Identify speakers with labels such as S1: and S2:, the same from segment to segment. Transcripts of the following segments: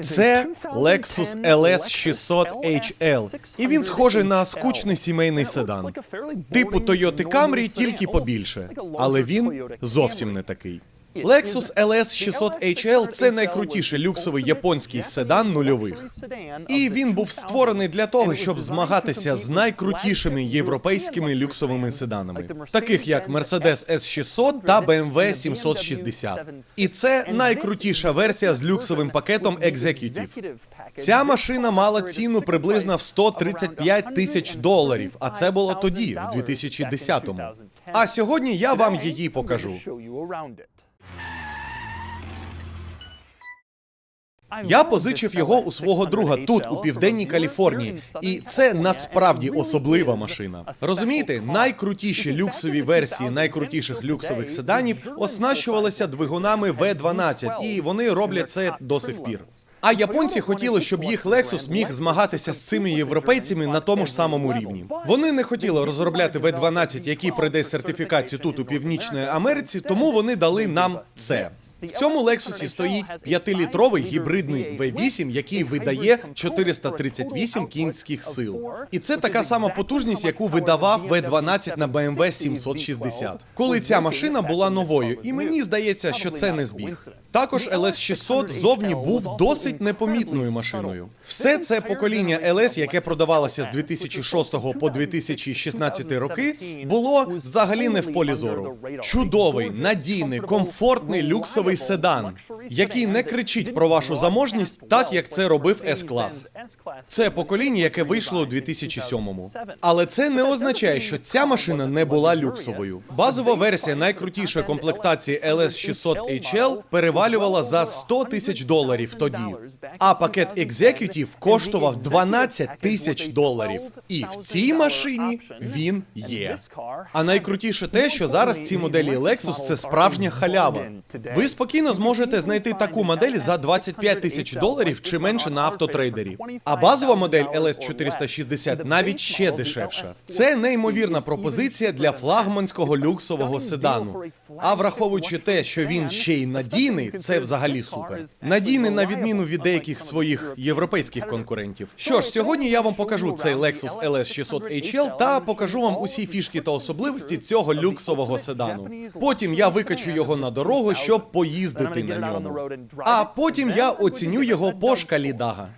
S1: Це Lexus LS 600 HL, і він схожий на скучний сімейний седан. Типу Toyota Camry, тільки побільше. Але він зовсім не такий. Lexus LS 600 HL – це найкрутіший люксовий японський седан нульових. І він був створений для того, щоб змагатися з найкрутішими європейськими люксовими седанами, таких як Mercedes S600 та BMW 760. І це найкрутіша версія з люксовим пакетом Executive. Ця машина мала ціну приблизно в 135 тисяч доларів, а це було тоді, в 2010-му. А сьогодні я вам її покажу. Я позичив його у свого друга тут, у південній Каліфорнії, і це насправді особлива машина. Розумієте, найкрутіші люксові версії найкрутіших люксових седанів оснащувалися двигунами V12, і вони роблять це до сих пір. А японці хотіли, щоб їх Lexus міг змагатися з цими європейцями на тому ж самому рівні. Вони не хотіли розробляти V12, який пройде сертифікацію тут у Північній Америці, тому вони дали нам це. В цьому Лексусі стоїть 5-літровий гібридний V8, який видає 438 кінських сил. І це така сама потужність, яку видавав V12 на BMW 760. Коли ця машина була новою, і мені здається, що це не збіг. Також LS 600 зовні був досить непомітною машиною. Все це покоління LS, яке продавалося з 2006 по 2016 роки, було взагалі не в полі зору. Чудовий, надійний, комфортний люксовий седан, який не кричить про вашу заможність, так як це робив S-клас. Це покоління, яке вийшло у 2007-му. Але це не означає, що ця машина не була люксовою. Базова версія найкрутішої комплектації LS 600 HL перевалювала за 100 тисяч доларів тоді. А пакет Executive коштував 12 тисяч доларів. І в цій машині він є. А найкрутіше те, що зараз ці моделі Lexus це справжня халява. Ви спокійно зможете знайти таку модель за 25 тисяч доларів чи менше на автотрейдері. А базова модель LS 460 навіть ще дешевша. Це неймовірна пропозиція для флагманського люксового седану. А враховуючи те, що він ще й надійний, це взагалі супер. Надійний на відміну від деяких своїх європейських конкурентів. Що ж, сьогодні я вам покажу цей Lexus LS 600 HL та покажу вам усі фішки та особливості цього люксового седану. Потім я викачу його на дорогу, щоб поїздити на ньому. А потім я оціню його по шкалі Дага.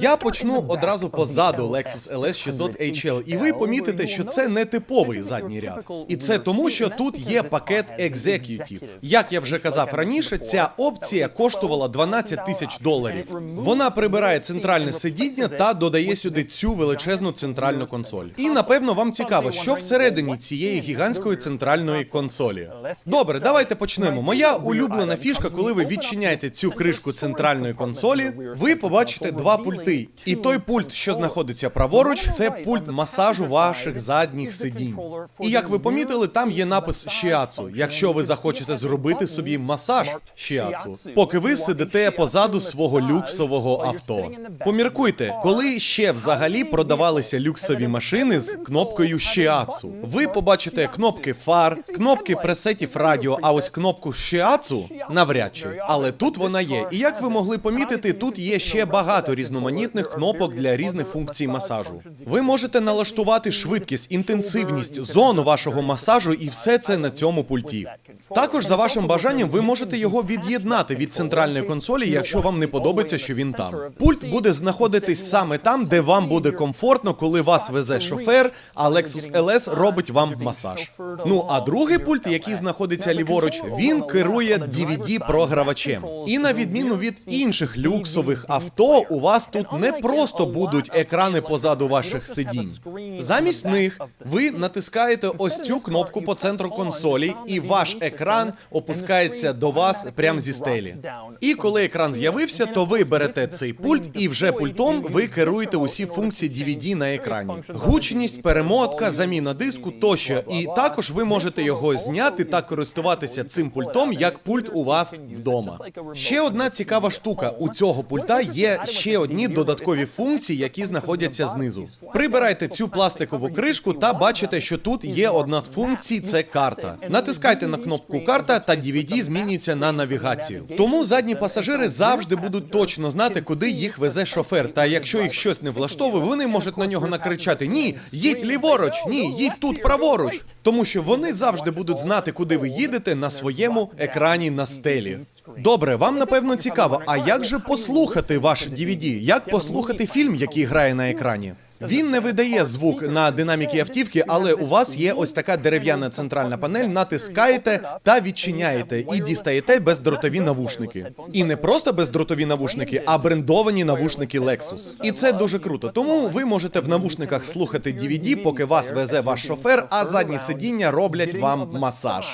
S1: Я почну одразу позаду Lexus LS 600 HL, і ви помітите, що це не типовий задній ряд. І це тому, що тут є пакет Executive. Як я вже казав раніше, ця опція коштувала 12 тисяч доларів. Вона прибирає центральне сидіння та додає сюди цю величезну центральну консоль. І напевно вам цікаво, що всередині цієї гігантської центральної консолі. Добре, давайте почнемо. Моя улюблена фішка, коли ви відчиняєте цю кришку центральної консолі, ви побачите два пульти. І той пульт, що знаходиться праворуч, це пульт масажу ваших задніх сидінь. І як ви помітили, там є напис Shiatsu, якщо ви захочете зробити собі масаж Shiatsu, поки ви сидите позаду свого люксового авто. Поміркуйте, коли ще взагалі продавалися люксові машини з кнопкою Shiatsu. Ви побачите кнопки фар, кнопки пресетів радіо, а ось кнопку Shiatsu навряд чи. Але тут вона є. І як ви могли помітити, тут є ще багато різноманітних кнопок для різних функцій масажу. Ви можете налаштувати швидкість, інтенсивність, зону вашого масажу і все це на цьому пульті. Також за вашим бажанням ви можете його від'єднати від центральної консолі, якщо вам не подобається, що він там. Пульт буде знаходитись саме там, де вам буде комфортно, коли вас везе шофер, а Lexus LS робить вам масаж. Ну а другий пульт, який знаходиться ліворуч, він керує DVD-програвачем. І на відміну від інших люксових авто, у вас тут не просто будуть екрани позаду ваших сидінь. Замість них ви натискаєте ось цю кнопку по центру консолі, і ваш екран екран опускається до вас прямо зі стелі. І коли екран з'явився, то ви берете цей пульт і вже пультом ви керуєте усі функції DVD на екрані. Гучність, перемотка, заміна диску тощо. І також ви можете його зняти та користуватися цим пультом як пульт у вас вдома. Ще одна цікава штука: у цього пульта є ще одні додаткові функції, які знаходяться знизу. Прибирайте цю пластикову кришку та бачите, що тут є одна з функцій це карта. Натискайте на кнопку карта та DVD змінюється на навігацію. Тому задні пасажири завжди будуть точно знати, куди їх везе шофер. Та якщо їх щось не влаштовує, вони можуть на нього накричати: Ні, їдь ліворуч, ні, їдь тут праворуч. Тому що вони завжди будуть знати, куди ви їдете на своєму екрані на стелі. Добре, вам напевно цікаво. А як же послухати ваш DVD? Як послухати фільм, який грає на екрані? Він не видає звук на динаміки автівки, але у вас є ось така дерев'яна центральна панель. Натискаєте та відчиняєте і дістаєте бездротові навушники. І не просто бездротові навушники, а брендовані навушники Lexus. І це дуже круто. Тому ви можете в навушниках слухати DVD, поки вас везе ваш шофер, а задні сидіння роблять вам масаж.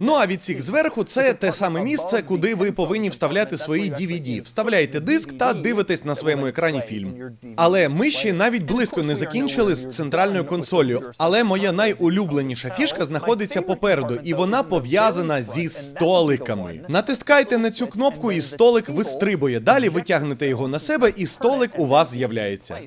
S1: Ну а відсік зверху це те саме місце, куди ви повинні вставляти свої DVD. Вставляєте диск та дивитесь на своєму екрані фільм. Але ми ще навіть близько не закінчили з центральною консолью. Але моя найулюбленіша фішка знаходиться попереду, і вона пов'язана зі столиками. Натискайте на цю кнопку, і столик вистрибує. Далі витягнете його на себе, і столик у вас з'являється.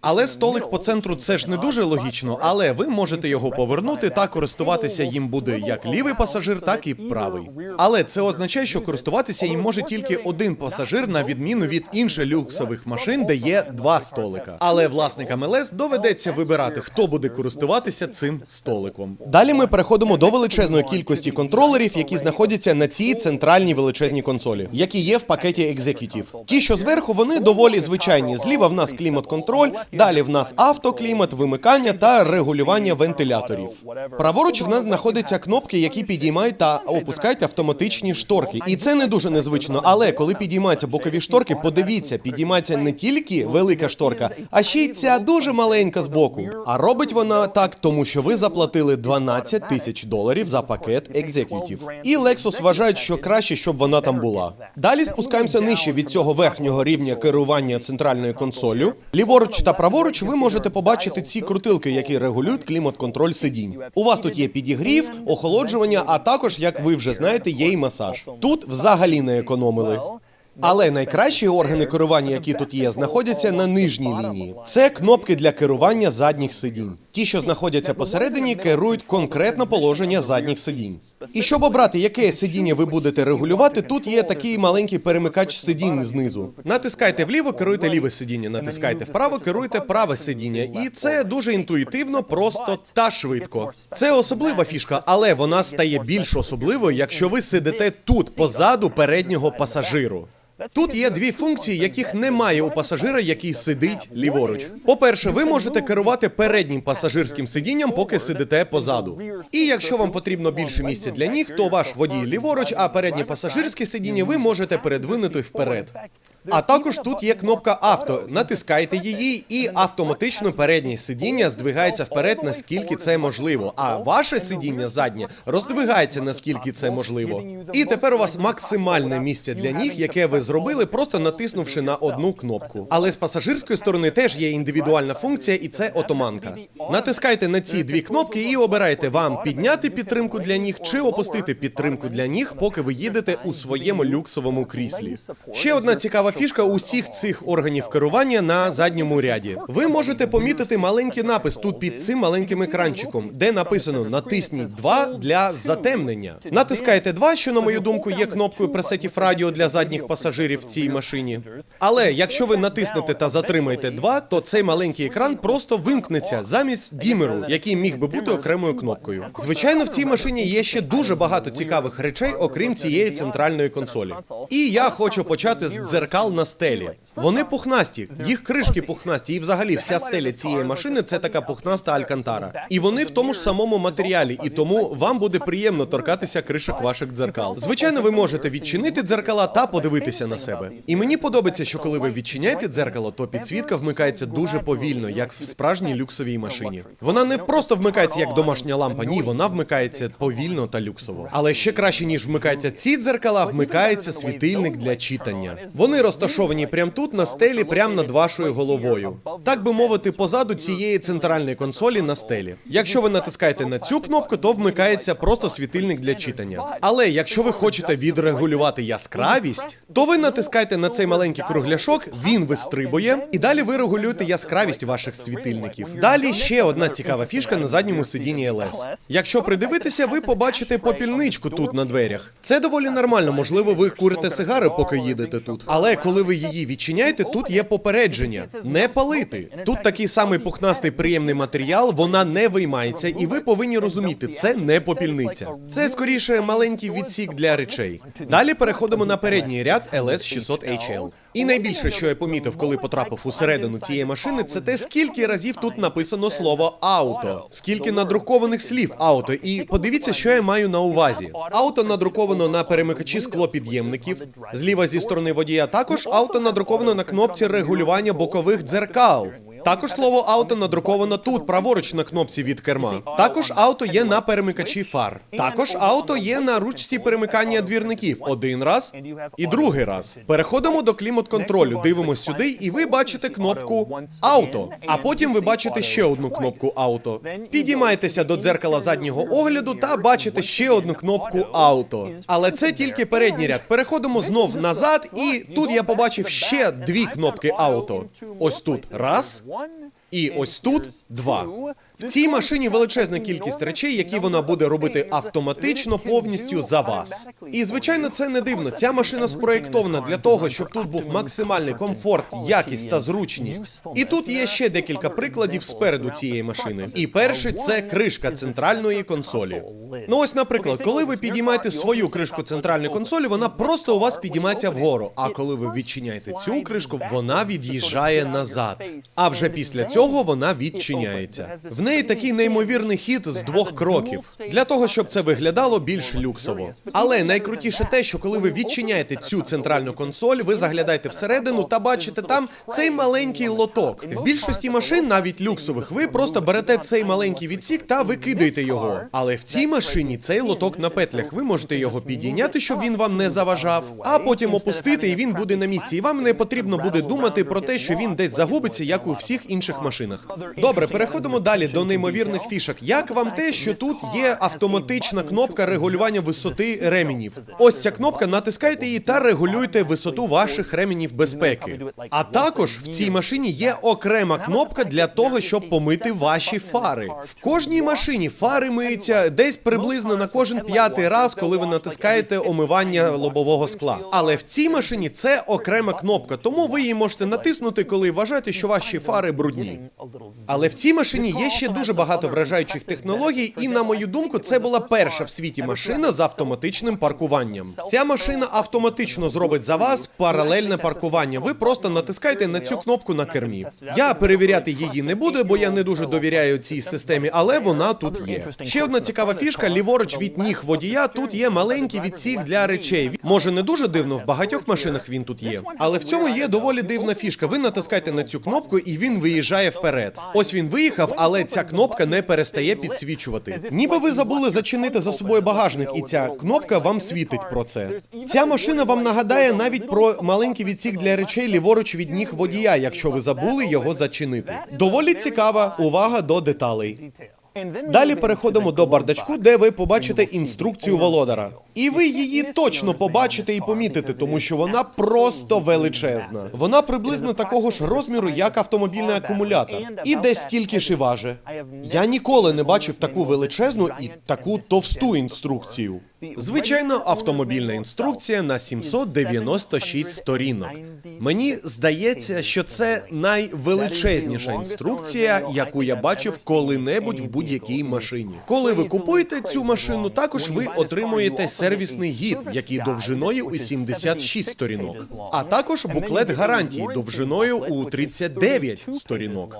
S1: Але столик по центру це ж не дуже логічно, але ви можете його повернути та користуватися їм буде як лівий пасажир, так і правий. Але це означає, що користуватися їм може тільки один пасажир, на відміну від інших люксових машин, де є два столика. Але власникам ЛС доведеться вибирати, хто буде користуватися цим столиком. Далі ми переходимо до величезної кількості контролерів, які знаходяться на цій центральній величезній консолі, які є в пакеті Executive. Ті, що зверху, вони доволі звичайні. Зліва в нас клімат-контроль, далі в нас автоклімат, вимикання та регулювання вентиляторів. Праворуч в нас знаходяться кнопки, які підіймають та опускають автоматичні шторки. І це не дуже незвично. Але коли підіймаються бокові шторки, подивіться, підіймається не тільки велика шторка, а ще й ця дуже маленька збоку. А робить вона так, тому що ви заплатили 12 тисяч доларів за пакет Executive. І Lexus вважають, що краще, щоб вона там була. Далі спускаємося нижче від цього верхнього рівня керування центральною консолью. Ліворуч та праворуч ви можете побачити ці крутилки, які регулюють клімат-контроль сидінь. У вас тут є підігрів, охолоджування, а також, як ви вже знаєте, є й масаж. Тут взагалі не економили. Але найкращі органи керування, які тут є, знаходяться на нижній лінії. Це кнопки для керування задніх сидінь. Ті, що знаходяться посередині, керують конкретно положення задніх сидінь. І щоб обрати, яке сидіння ви будете регулювати, тут є такий маленький перемикач сидінь знизу. Натискайте вліво, керуйте ліве сидіння. Натискайте вправо, керуйте праве сидіння. І це дуже інтуїтивно, просто та швидко. Це особлива фішка, але вона стає більш особливою, якщо ви сидите тут позаду переднього пасажиру. Тут є дві функції, яких немає у пасажира, який сидить ліворуч. По-перше, ви можете керувати переднім пасажирським сидінням, поки сидите позаду. І якщо вам потрібно більше місця для ніг, то ваш водій ліворуч, а переднє пасажирське сидіння ви можете передвинути вперед. А також тут є кнопка авто. Натискайте її, і автоматично переднє сидіння здвигається вперед, наскільки це можливо. А ваше сидіння заднє роздвигається, наскільки це можливо. І тепер у вас максимальне місце для ніг, яке ви зробили, просто натиснувши на одну кнопку. Але з пасажирської сторони теж є індивідуальна функція, і це отоманка. Натискайте на ці дві кнопки і обирайте вам підняти підтримку для ніг чи опустити підтримку для ніг, поки ви їдете у своєму люксовому кріслі. Ще одна цікава фішка усіх цих органів керування на задньому ряді. Ви можете помітити маленький напис тут під цим маленьким екранчиком, де написано натисніть 2 для затемнення. Натискаєте 2, що на мою думку є кнопкою пресетів радіо для задніх пасажирів в цій машині. Але якщо ви натиснете та затримаєте 2, то цей маленький екран просто вимкнеться замість дімеру, який міг би бути окремою кнопкою. Звичайно, в цій машині є ще дуже багато цікавих речей, окрім цієї центральної консолі. І я хочу почати з дзеркал дзеркал на стелі. Вони пухнасті, їх кришки пухнасті, і взагалі вся стеля цієї машини це така пухнаста алькантара. І вони в тому ж самому матеріалі, і тому вам буде приємно торкатися кришок ваших дзеркал. Звичайно, ви можете відчинити дзеркала та подивитися на себе. І мені подобається, що коли ви відчиняєте дзеркало, то підсвітка вмикається дуже повільно, як в справжній люксовій машині. Вона не просто вмикається як домашня лампа, ні, вона вмикається повільно та люксово. Але ще краще ніж вмикаються ці дзеркала, вмикається світильник для читання. Вони розташовані прямо тут на стелі, прямо над вашою головою. Так би мовити, позаду цієї центральної консолі на стелі. Якщо ви натискаєте на цю кнопку, то вмикається просто світильник для читання. Але якщо ви хочете відрегулювати яскравість, то ви натискаєте на цей маленький кругляшок, він вистрибує, і далі ви регулюєте яскравість ваших світильників. Далі ще одна цікава фішка на задньому сидінні LS. Якщо придивитися, ви побачите попільничку тут на дверях. Це доволі нормально. Можливо, ви курите сигари, поки їдете тут. Але коли ви її відчиняєте, тут є попередження: не палити. Тут такий самий пухнастий приємний матеріал, вона не виймається, і ви повинні розуміти, це не попільниця. Це скоріше маленький відсік для речей. Далі переходимо на передній ряд LS 600 HL. І найбільше, що я помітив, коли потрапив усередину цієї машини, це те, скільки разів тут написано слово ауто, скільки надрукованих слів ауто. І подивіться, що я маю на увазі. Ауто надруковано на перемикачі склопід'ємників. Зліва зі сторони водія також ауто надруковано на кнопці регулювання бокових дзеркал. Також слово ауто надруковано тут, праворуч на кнопці від керма. Також ауто є на перемикачі фар. Також ауто є на ручці перемикання двірників один раз і другий раз. Переходимо до клімат-контролю, дивимось сюди, і ви бачите кнопку ауто. А потім ви бачите ще одну кнопку ауто. Підіймаєтеся до дзеркала заднього огляду та бачите ще одну кнопку ауто. Але це тільки передній ряд. Переходимо знов назад, і тут я побачив ще дві кнопки ауто. Ось тут раз. І ось тут два. В цій машині величезна кількість речей, які вона буде робити автоматично повністю за вас. І звичайно, це не дивно. Ця машина спроєктована для того, щоб тут був максимальний комфорт, якість та зручність. І тут є ще декілька прикладів спереду цієї машини. І перший це кришка центральної консолі. Ну ось, наприклад, коли ви підіймаєте свою кришку центральної консолі, вона просто у вас підіймається вгору. А коли ви відчиняєте цю кришку, вона від'їжджає назад. А вже після цього вона відчиняється. В неї такий неймовірний хід з двох кроків для того, щоб це виглядало більш люксово. Але найкрутіше те, що коли ви відчиняєте цю центральну консоль, ви заглядаєте всередину та бачите там цей маленький лоток. В більшості машин, навіть люксових, ви просто берете цей маленький відсік та викидаєте його. Але в цій машині цей лоток на петлях. Ви можете його підійняти, щоб він вам не заважав, а потім опустити, і він буде на місці. І вам не потрібно буде думати про те, що він десь загубиться, як у всіх інших машинах. Добре, переходимо далі до неймовірних фішок. Як вам те, що тут є автоматична кнопка регулювання висоти ременів? Ось ця кнопка, натискайте її та регулюйте висоту ваших ременів безпеки. А також в цій машині є окрема кнопка для того, щоб помити ваші фари. В кожній машині фари миються десь приблизно на кожен п'ятий раз, коли ви натискаєте омивання лобового скла. Але в цій машині це окрема кнопка, тому ви її можете натиснути, коли вважаєте, що ваші фари брудні. Але в цій машині є ще дуже багато вражаючих технологій, і на мою думку, це була перша в світі машина з автоматичним паркуванням. Ця машина автоматично зробить за вас паралельне паркування. Ви просто натискаєте на цю кнопку на кермі. Я перевіряти її не буду, бо я не дуже довіряю цій системі, але вона тут є. Ще одна цікава фішка: ліворуч від ніг водія тут є маленький відсік для речей. Може не дуже дивно, в багатьох машинах він тут є. Але в цьому є доволі дивна фішка. Ви натискаєте на цю кнопку, і він виїжджає вперед. Ось він виїхав, але ця кнопка не перестає підсвічувати. Ніби ви забули зачинити за собою багажник, і ця кнопка вам світить про це. Ця машина вам нагадає навіть про маленький відсік для речей ліворуч від ніг водія, якщо ви забули його зачинити. Доволі цікава увага до деталей. Далі переходимо до бардачку, де ви побачите інструкцію володара. І ви її точно побачите і помітите, тому що вона просто величезна. Вона приблизно такого ж розміру, як автомобільний акумулятор, і десь стільки ж і важе. Я ніколи не бачив таку величезну і таку товсту інструкцію. Звичайно, автомобільна інструкція на 796 сторінок. Мені здається, що це найвеличезніша інструкція, яку я бачив коли-небудь в будь-якій машині. Коли ви купуєте цю машину, також ви отримуєте сервісний гід, який довжиною у 76 сторінок, а також буклет гарантії довжиною у 39 сторінок.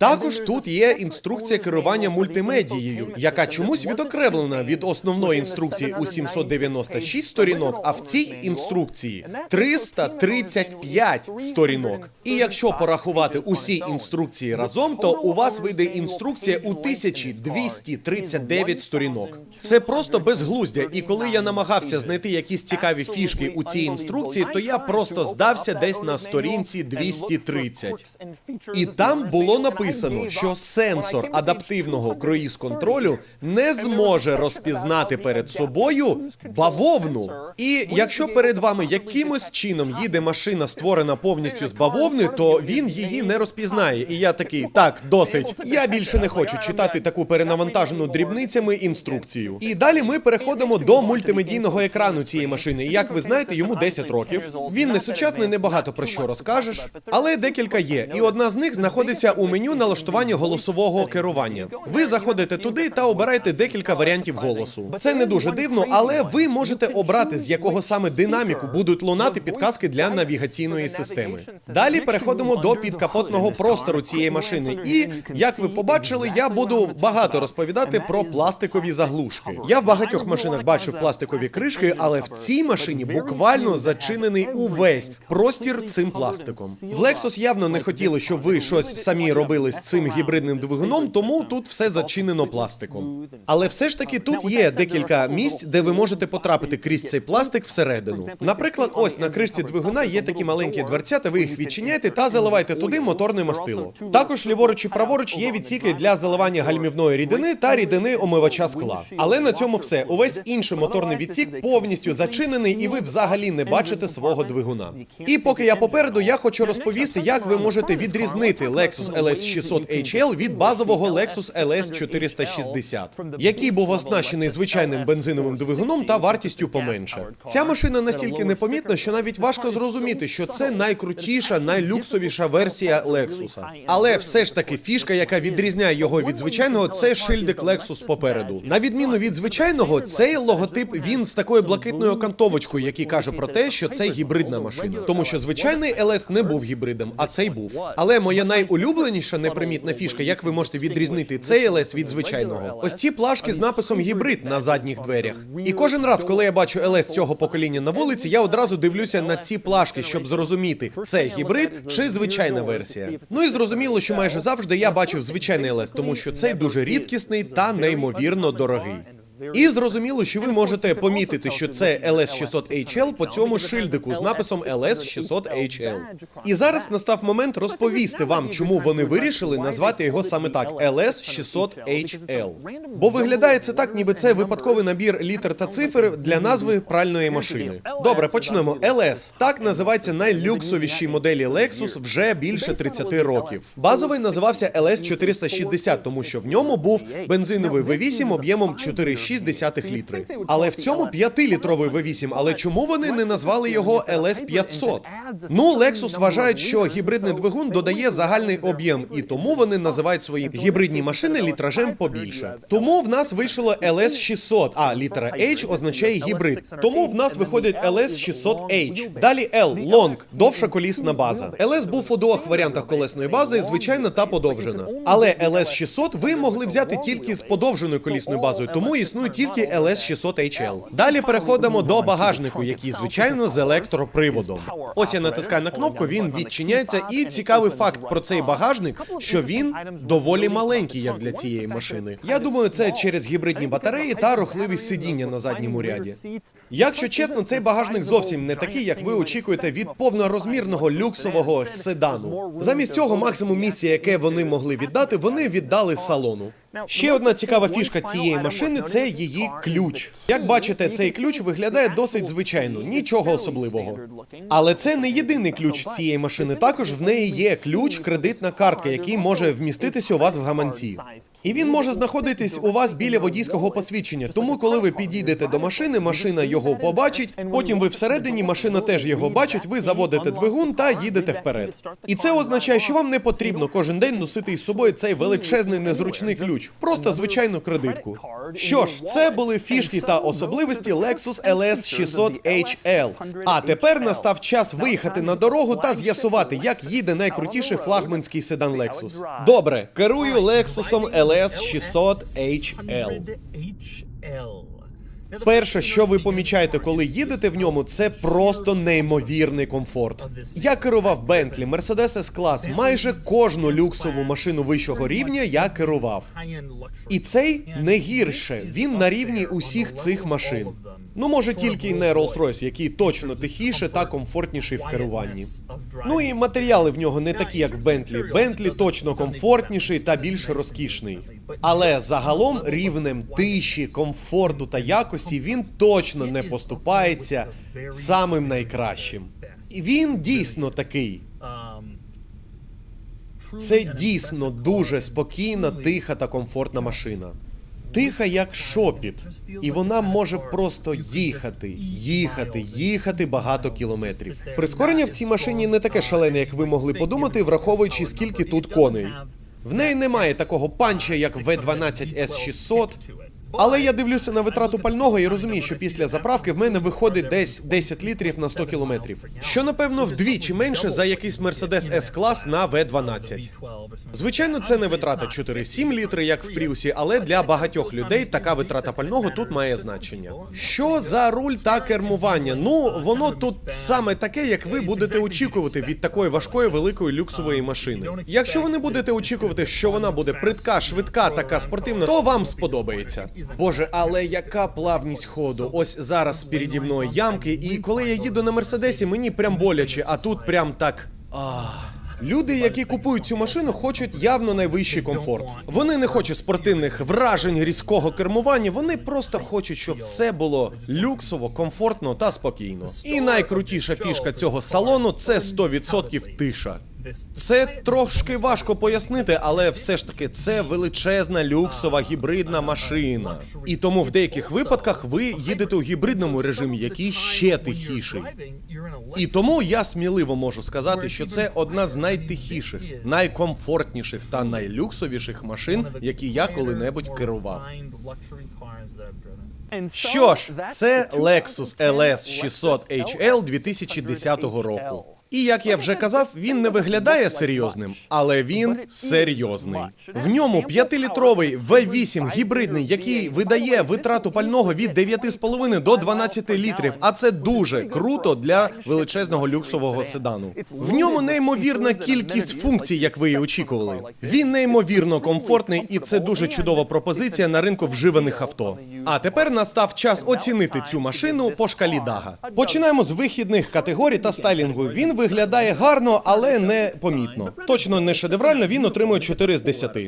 S1: Також тут є інструкція керування мультимедією, яка чомусь відокремлена від основної інструкції у 796 сторінок, а в цій інструкції 335 сторінок. І якщо порахувати усі інструкції разом, то у вас вийде інструкція у 1239 сторінок. Це просто безглуздя. І коли я намагався знайти якісь цікаві фішки у цій інструкції, то я просто здався десь на сторінці 230. І там було написано, що сенсор адаптивного круїз-контролю не зможе розпізнати перед собою бавовну. І якщо перед вами якимось чином їде машина, створена повністю з бавовни, то він її не розпізнає. І я такий, так, досить. Я більше не хочу читати таку перенавантажену дрібницями інструкцію. І далі ми переходимо до мультимедійного екрану цієї машини. І як ви знаєте, йому 10 років. Він не сучасний, не багато про що розкажеш, але декілька є. І одна з них знаходиться у меню налаштування голосового керування. Ви заходите туди та обираєте декілька варіантів голосу. Це не дуже дивно, але ви можете обрати з якого саме динаміку будуть лунати підказки для навігаційної системи. Далі переходимо до підкапотного простору цієї машини. І як ви побачили, я буду багато розповідати про пластикові заглушки. Я в багатьох машинах бачив пластикові кришки, але в цій машині буквально зачинений увесь простір цим пластиком. В Lexus явно не хотіли, щоб ви щось самі робили з цим гібридним двигуном, тому тут все зачинено пластиком. Але все ж таки тут є декілька місць, де ви можете потрапити крізь цей пластик всередину. Наприклад, ось на кришці двигуна є такі маленькі дверцята, ви їх відчиняєте та заливаєте туди моторне мастило. Також ліворуч і праворуч є відсіки для заливання гальмівної рідини та рідини омивача скла. Але на цьому все. Увесь інший моторний відсік повністю зачинений, і ви взагалі не бачите свого двигуна. І поки я попереду, я хочу розповісти, як ви можете відрізнити Lexus LS 600 HL від базового Lexus LS 460, який був оснащений звичайним бензиновим двигуном та вартістю поменше. Ця машина настільки непомітна, що навіть важко зрозуміти, що це найкрутіша, найлюксовіша версія Lexus. Але все ж таки фішка, яка відрізняє його від звичайного, це шильдик Lexus попереду. На відміну від звичайного, цей логотип він з такою блакитною окантовочкою, який каже про те, що це гібридна машина. Тому що звичайний LS не був гібридом, а цей був. Але моя найулюбленіша непримітна фішка, як ви можете відрізнити цей LS від звичайного. Ось ці плашки з написом гібрид на задніх дверях. І кожен раз, коли я бачу LS цього покоління на вулиці, я одразу дивлюся на ці плашки, щоб зрозуміти, це гібрид чи звичайна версія. Ну і зрозуміло, що майже завжди я бачив звичайний LS, тому що цей дуже рідкісний та неймовірно дорогий. І зрозуміло, що ви можете помітити, що це LS600HL по цьому шильдику з написом LS600HL. І зараз настав момент розповісти вам, чому вони вирішили назвати його саме так LS600HL. Бо виглядає це так, ніби це випадковий набір літер та цифр для назви пральної машини. Добре, почнемо. LS так називається найлюксовішій моделі Lexus вже більше 30 років. Базовий називався LS460, тому що в ньому був бензиновий V8 об'ємом 4,6 літри. Але в цьому 5-літровий V8. Але чому вони не назвали його LS500? Ну, Lexus вважають, що гібридний двигун додає загальний об'єм, і тому вони називають свої гібридні машини літражем побільше. Тому в нас вийшло LS600, а літера H означає гібрид. Тому в нас виходить LS600H. Далі L – Long, довша колісна база. LS був у двох варіантах колесної бази, звичайна та подовжена. Але LS600 ви могли взяти тільки з подовженою колісною базою, тому існує тільки LS600HL. Далі переходимо до багажнику, який звичайно з електроприводом. Ось я натискаю на кнопку, він відчиняється. І цікавий факт про цей багажник, що він доволі маленький, як для цієї машини. Я думаю, це через гібридні батареї та рухливість сидіння на задньому ряді. Якщо чесно, цей багажник зовсім не такий, як ви очікуєте від повнорозмірного люксового седану. Замість цього максимум місця, яке вони могли віддати, вони віддали салону. Ще одна цікава фішка цієї машини це її ключ. Як бачите, цей ключ виглядає досить звичайно, нічого особливого. Але це не єдиний ключ цієї машини. Також в неї є ключ, кредитна картка, який може вміститися у вас в гаманці. І він може знаходитись у вас біля водійського посвідчення. Тому, коли ви підійдете до машини, машина його побачить. Потім ви всередині, машина теж його бачить. Ви заводите двигун та їдете вперед. І це означає, що вам не потрібно кожен день носити із собою цей величезний незручний ключ, просто звичайну кредитку. Що ж, це були фішки та особливості Lexus LS 600 HL. А тепер настав час виїхати на дорогу та з'ясувати, як їде найкрутіший флагманський седан Lexus. Добре, керую Lexus LS 600 HL. Перше, що ви помічаєте, коли їдете в ньому, це просто неймовірний комфорт. Я керував Bentley, Mercedes S-Class, майже кожну люксову машину вищого рівня я керував. І цей не гірше. Він на рівні усіх цих машин. Ну, може, тільки й не Rolls-Royce, який точно тихіше та комфортніший в керуванні. Ну і матеріали в нього не такі, як в Бентлі. Бентлі точно комфортніший та більш розкішний. Але загалом рівнем тиші, комфорту та якості він точно не поступається самим найкращим. І він дійсно такий. Це дійсно дуже спокійна, тиха та комфортна машина. Тиха як шопіт, і вона може просто їхати, їхати, їхати багато кілометрів. Прискорення в цій машині не таке шалене, як ви могли подумати, враховуючи скільки тут коней. В неї немає такого панча, як V12 S600, але я дивлюся на витрату пального і розумію, що після заправки в мене виходить десь 10 літрів на 100 кілометрів, що напевно вдвічі менше за якийсь Mercedes S-клас на V12. Звичайно, це не витрата 4-7 літри, як в Пріусі, але для багатьох людей така витрата пального тут має значення. Що за руль та кермування? Ну, воно тут саме таке, як ви будете очікувати від такої важкої великої люксової машини. Якщо ви не будете очікувати, що вона буде притка, швидка, така спортивна, то вам сподобається. Боже, але яка плавність ходу? Ось зараз переді мною ямки, і коли я їду на мерседесі, мені прям боляче, а тут прям так. Люди, які купують цю машину, хочуть явно найвищий комфорт. Вони не хочуть спортивних вражень різкого кермування. Вони просто хочуть, щоб все було люксово, комфортно та спокійно. І найкрутіша фішка цього салону це 100% тиша. Це трошки важко пояснити, але все ж таки це величезна люксова гібридна машина. І тому в деяких випадках ви їдете у гібридному режимі, який ще тихіший. І тому я сміливо можу сказати, що це одна з найтихіших, найкомфортніших та найлюксовіших машин, які я коли-небудь керував. Що ж, це Lexus LS 600 HL 2010 року. І як я вже казав, він не виглядає серйозним, але він серйозний. В ньому 5-літровий V8 гібридний, який видає витрату пального від 9,5 до 12 літрів. А це дуже круто для величезного люксового седану. В ньому неймовірна кількість функцій, як ви і очікували. Він неймовірно комфортний, і це дуже чудова пропозиція на ринку вживаних авто. А тепер настав час оцінити цю машину по шкалі Дага. Починаємо з вихідних категорій та стайлінгу. Він виглядає гарно, але не помітно. Точно не шедеврально. Він отримує 4 з 10.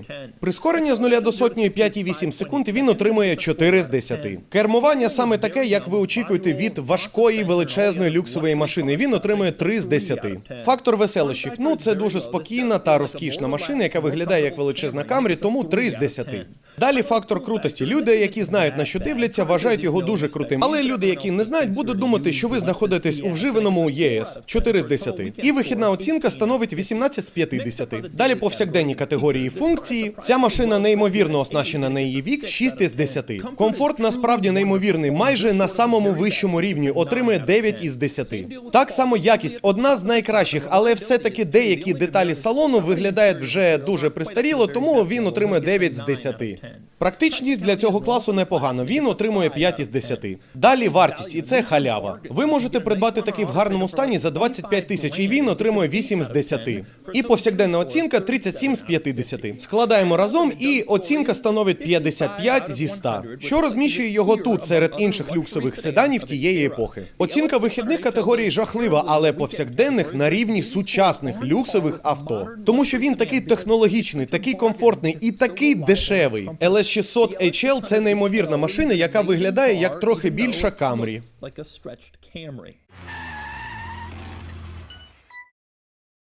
S1: Прискорення з 0 до сотні 5,8 секунд. Він отримує 4 з 10. Кермування саме таке, як ви очікуєте від важкої величезної люксової машини. Він отримує 3 з 10. Фактор веселощів. Ну це дуже спокійна та розкішна машина, яка виглядає як величезна камрі, тому 3 з 10. Далі фактор крутості. Люди, які знають на що дивляться, вважають його дуже крутим. Але люди, які не знають, будуть думати, що ви знаходитесь у вживаному ЄС 4 з 10. І вихідна оцінка становить 18 з 50. Далі повсякденні категорії функції. Ця машина неймовірно оснащена на її вік 6 із 10. Комфорт насправді неймовірний, майже на самому вищому рівні отримує 9 із 10. Так само якість одна з найкращих, але все-таки деякі деталі салону виглядають вже дуже пристаріло, тому він отримує 9 з 10. 10. Практичність для цього класу непогана. Він отримує 5 із 10. Далі вартість, і це халява. Ви можете придбати такий в гарному стані за 25 тисяч, і він отримує 8 з 10. І повсякденна оцінка 37 з 50. Складаємо разом, і оцінка становить 55 зі 100, що розміщує його тут серед інших люксових седанів тієї епохи. Оцінка вихідних категорій жахлива, але повсякденних на рівні сучасних люксових авто, тому що він такий технологічний, такий комфортний і такий дешевий. LS600 HL – це неймовірна машина, яка виглядає як трохи більша
S2: Camry.